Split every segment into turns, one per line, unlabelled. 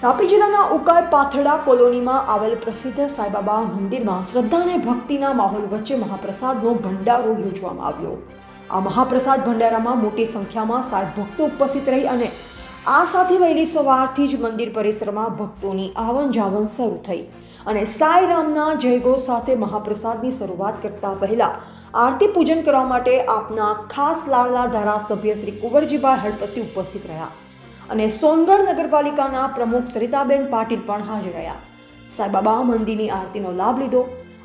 તાપી જિલ્લાના ઉકાઈ પાથડા કોલોનીમાં આવેલ પ્રસિદ્ધ સાંઈબાબા મંદિરમાં શ્રદ્ધા અને ભક્તિના માહોલ વચ્ચે મહાપ્રસાદનો ભંડારો યોજવામાં આવ્યો. આ મહાપ્રસાદ ભંડારામાં મોટી સંખ્યામાં સાત ભક્તો ઉપસ્થિત રહી અને આ સાથે વહેલી સવારથી જ મંદિર પરિસરમાં ભક્તોની આવન જાવન શરૂ થઈ અને સાંઈ રામના જયઘોષ સાથે મહાપ્રસાદની શરૂઆત કરતા પહેલા આરતી પૂજન કરવા માટે આપના ખાસ લાડલા ધારાસભ્ય શ્રી કુંવરજીભાઈ હળપતિ ઉપસ્થિત રહ્યા. અને સોનગઢ નગરપાલિકાના પ્રમુખ સરિતાબેન પાટીલ પણ હાજર રહ્યા. સાંઈબાબા મંદિરની આરતીનો લાભ લીધો.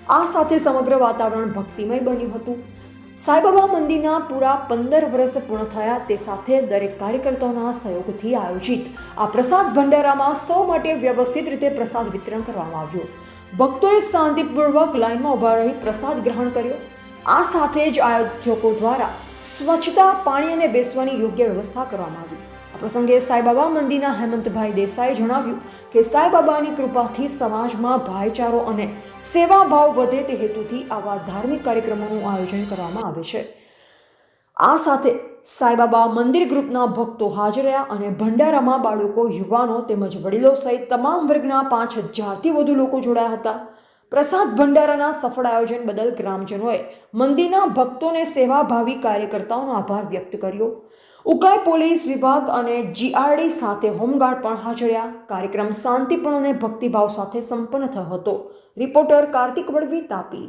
આ સાથે સમગ્ર વાતાવરણ ભક્તિમય બન્યું હતું. સાંઈબાબા મંદિરના પૂરા પંદર વર્ષ પૂર્ણ થયા તે સાથે દરેક કાર્યકર્તાઓના સહયોગથી આયોજિત આ પ્રસાદ ભંડારામાં સૌ માટે વ્યવસ્થિત રીતે પ્રસાદ વિતરણ કરવામાં આવ્યું. ભક્તોએ શાંતિપૂર્વક લાઇનમાં ઊભા રહી પ્રસાદ ગ્રહણ કર્યો. આ સાથે જ આયોજકો દ્વારા સ્વચ્છતા, પાણી અને બેસવાની યોગ્ય વ્યવસ્થા કરવામાં આવી. પ્રસંગે સાંઈબાબા મંદિરના હેમંતભાઈ દેસાઈએ જણાવ્યું કે સાંઈબાબાની કૃપાથી સમાજમાં ભાઈચારો અને સેવાભાવ વધે તે હેતુથી આવા ધાર્મિક કાર્યક્રમોનું આયોજન કરવામાં આવે છે. આ સાથે સાંઈબાબા મંદિર ગ્રુપના ભક્તો હાજર રહ્યા અને ભંડારામાં બાળકો, યુવાનો તેમજ વડીલો સહિત તમામ વર્ગના પાંચ હજારથી વધુ લોકો જોડાયા હતા. પ્રસાદ ભંડારાના સફળ આયોજન બદલ ગ્રામજનોએ મંદિરના ભક્તોને સેવાભાવી કાર્યકર્તાઓનો આભાર વ્યક્ત કર્યો. ઉકાઈ પોલીસ વિભાગ અને જીઆરડી સાથે હોમગાર્ડ પણ હાજર રહ્યા કાર્યક્રમ શાંતિપૂર્ણ અને ભક્તિભાવ સાથે સંપન્ન થયો હતો. રિપોર્ટર કાર્તિક વડવી તાપી.